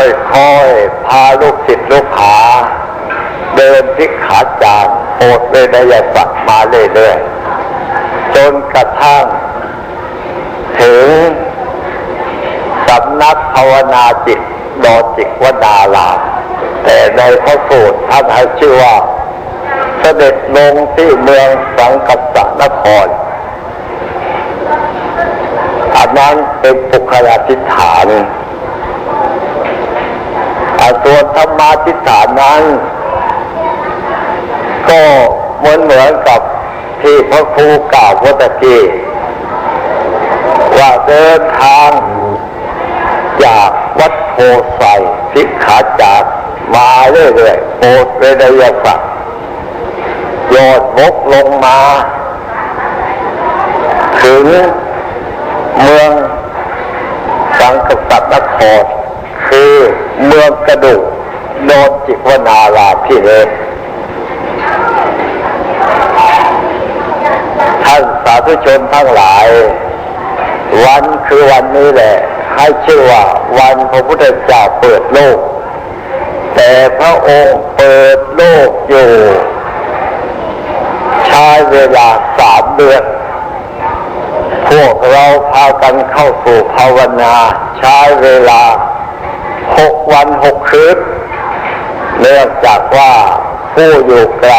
ค่อยๆ พาลูกศิษย์ลูกหา เดินพิกขาจารย์โอดเลยนยสัตว์มาเรื่อยๆ จนกระทั่ง ถึงสำนักภาวนาจิตดอจิกวนาลามแต่ในพระสูตรท่านให้ชื่อว่า เสด็จลงที่เมืองสังกัสนครอันนั้นเป็นปุคลาธิฐาน ส่วนธรรมาธิฐานนั้น ก็เหมือนเหมือนกับที่พระครูกล่าวเมื่อตะกี้ว่าเดินทางจากวัดโพไซสิกขาจากมาเรื่อยๆโอดเรนยศักดิ์โยดบกลงมา ถึงเมืองสังกษัตริย์นครคือ เมืองกระดูกโนนจิวนาราพิเรศท่านสาธุชนทั้งหลาย วันคือวันนี้แหละ ให้ชื่อว่าวันพระพุทธเจ้าเปิดโลก แต่พระองค์เปิดโลกอยู่ ใช้เวลาสามเดือนพวกเราพากันเข้าสู่ภาวนา ใช้เวลา หกวันหกคืนเนื่องจากว่าผู้อยู่ไกล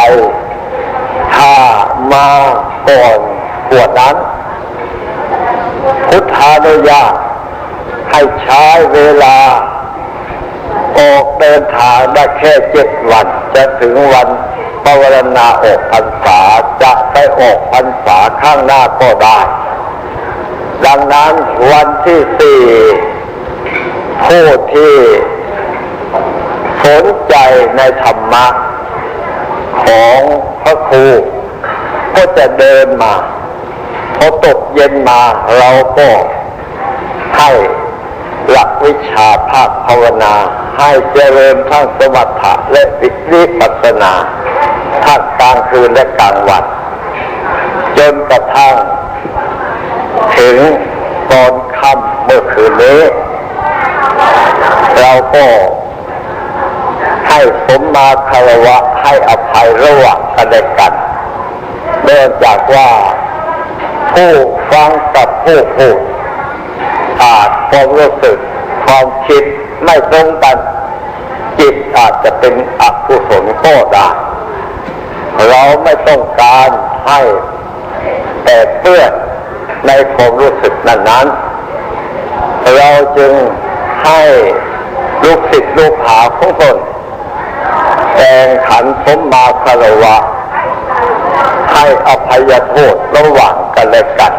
ถ้ามาก่อนขวดนั้น พุทธานุญาตให้ใช้เวลา ออกเดินทางได้แค่เจ็ดวัน จะถึงวันปวารณาออกพรรษาจะไปออกพรรษาข้างหน้าก็ได้ ดังนั้นวันที่สี่ ผู้ที่สนใจในธรรมะของพระครู ก็จะเดินมาพอตกเย็นมาเราก็ให้หลักวิชาภาคภาวนา ให้เจริญทั้งสมถะและวิริปัสสนาทั้งกลางคืนและกลางวัน จนกระทั่ง ถึงตอนค่ำเมื่อคืนนี้ เราก็ให้สมมาคารวะให้อภัยระหว่างกันและกันเนื่องจากว่าผู้ฟังกับผู้พูดอาจความรู้สึกความคิดไม่ตรงกัน จิตอาจจะเป็นอกุศลก็ได้เราไม่ต้องการให้แต่เปื้อนในความรู้สึกนั้นนั้นเราจึงให้ ลูกศิษย์ลูกหาของตนแต่งขันสมมาคารวะ ให้อภัยโทษระหว่างกันและกัน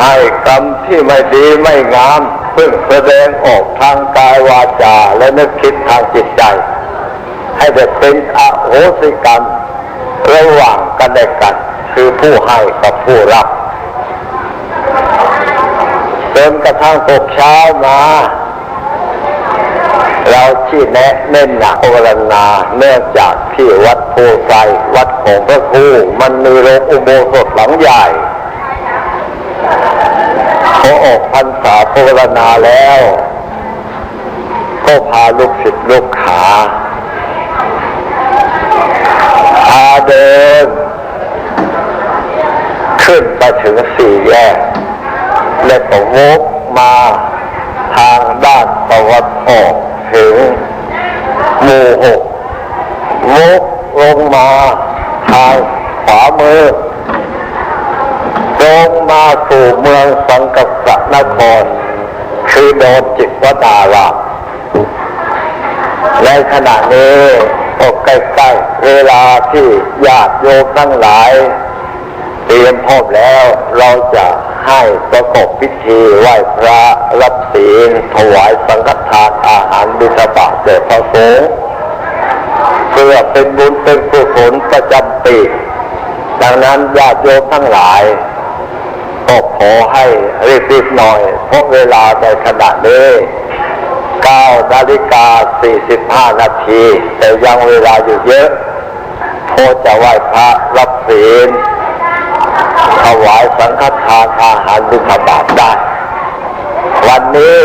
ให้กรรมที่ไม่ดีไม่งามซึ่งแสดงออกทางกายวาจาและนึกคิดทางจิตใจ ให้ได้เป็นอโหสิกรรมระหว่างกันและกัน คือผู้ให้กับผู้รับจนกระทั่งตกเช้ามา เราชี้แนะเน้นหนักภาวนาเนื่องจากที่วัดโพไซวัดของพระครูมันมีโรงอุโบสถหลังใหญ่พอออกพรรษาภาวนาแล้ว ก็พาลูกศิษย์ลูกหาพาเดิน ขึ้นไปถึงสี่แยก และก็วกมาทางด้านตะวันออก ถึงหมู่หกวกลงมาทางขวามือลงมาสู่เมืองสังกัสนคร คือโดนจิตวดารามในขณะนี้ก็ใกล้ๆเวลาที่ญาติโยมทั้งหลาย เตรียมพร้อมแล้วเราจะ ให้ประกอบพิธีไหว้พระรับศีลถวายสังฆทานอาหารบิณฑบาตแด่พระสงฆ์เพื่อเป็นบุญเป็นกุศลประจำปีดังนั้นญาติโยมทั้งหลายก็ขอให้รีบๆหน่อย เพราะเวลาในขณะนี้9นาฬิกา 45 นาที แต่ยังเวลาอยู่เยอะพอจะไหว้พระรับศีล วายสังฆทานอาหารบิณฑบาตได้ วันนี้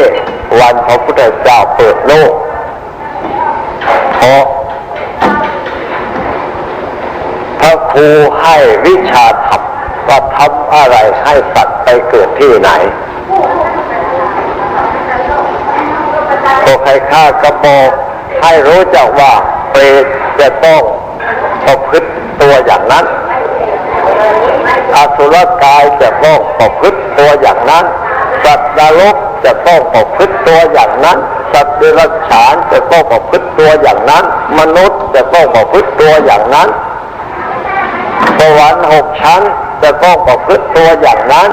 วันพระพุทธเจ้าเปิดโลกเพราะพระครูให้วิชาธรรมว่าทำอะไรให้สัตว์ไปเกิดที่ไหนพวกใครฆ่ากระบอกให้รู้จักว่าเปรตจะต้องประพฤติตัวอย่างนั้น อสุรกายจะต้องประพฤติตัวอย่างนั้น สัตว์นรกจะต้องประพฤติตัวอย่างนั้น สัตว์เดรัจฉานจะต้องประพฤติตัวอย่างนั้น มนุษย์จะต้องประพฤติตัวอย่างนั้นสวรรค์หกชั้นจะต้องประพฤติตัวอย่างนั้น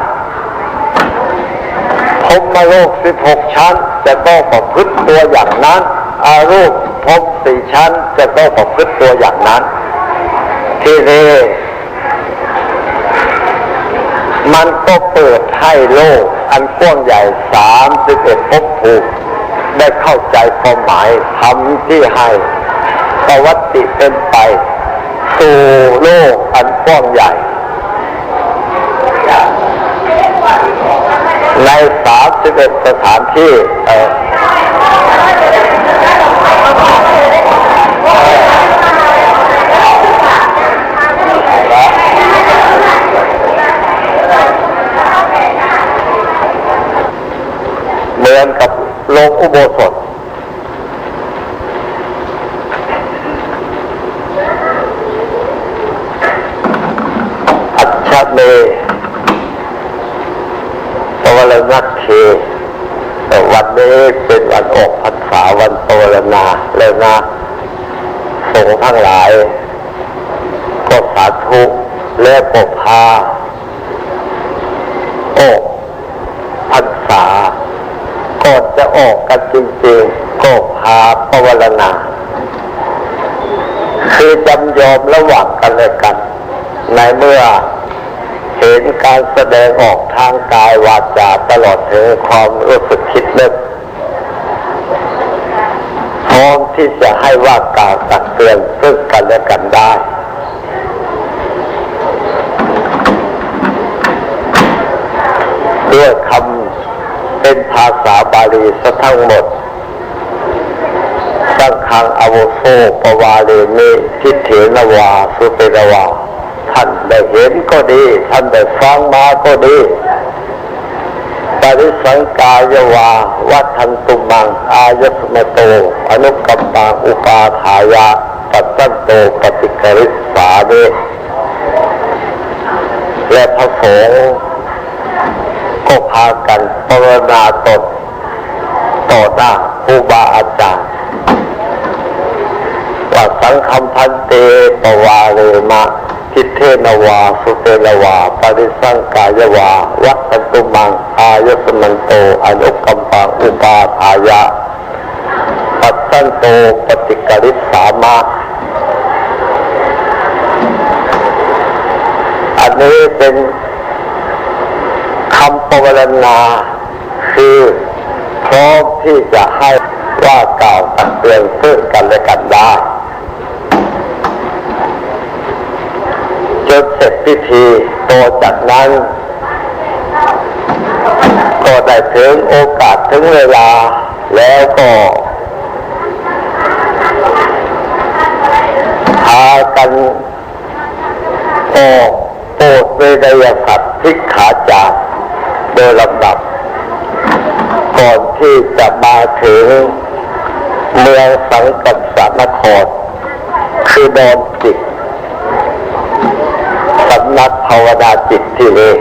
พรมโลกสิบหกชั้น จะต้องประพฤติตัวอย่างนั้น อารูปภพสี่ชั้น จะต้องประพฤติตัวอย่างนั้น ที่นี้ มันก็เปิดให้โลก อันกว้างใหญ่สามสิบเอ็ดภพภูมิได้เข้าใจความหมายทำที่ให้ประวัติเป็นไป สู่โลกอันกว้างใหญ่ ในสามสิบเอ็ดสถานที่เออเหมื อนกับโรงอุโบสถ อัจฉเมปวรณัคเควันนี้เป็นวันออกพรรษาวันปวารณาแล้วนะสงทั้งหลาย ก็สาธุและก็พาออกพรรษาก่อน จะออกกันจริงๆก็พาปวารณาคือจำยอมระหว่างกันและกัน ในเมื่อเห็นการแสดงออกทางกายวาจาตลอดถึงความรู้สึกคิดนึกพร้อมที่จะให้ว่ากล่าวตักเตือนซึ่งกันและกันได้ ด้วยคำ เป็นภาษาบาลีซะทั้งหมดสังฆังอโวโซปวาเรมิทิเถนวาสุเปรวาท่านได้เห็นก็ดี ท่านได้ฟังมาก็ดีปริสังกายวาวัฒนตุมัง อายสมโต อนุกัมปังอุปาทายะปัตตันโตปฏิกริษสาเดและพระสงฆ์ ก็พากันปรนนาตนต่อหน้าครูบาอาจารย์ว่าสังคำพันเตปวาเรมะทิเทนวา สุเตนวาปริสังกายวา วัตตุมัง อายสมันโตอนุกัมปังอุปาทายะ ปัตตันโตปฏิกริสามะ อันนี้เป็นำปวารณา คือพร้อมที่จะให้ว่ากล่าวตักเตือนซึ่งกันและกันได้จนเสร็จพิธีต่อจากนั้น ก็ได้ถึงโอกาสถึงเวลาแล้วก็พากันออกโปรดเวดยสัตว์ทิกขาจาร ยลำดับ ก่อนที่จะมาถึงเมืองสังกัดสานครคือดอนจิตสำนักภาวนาจิตที่นี่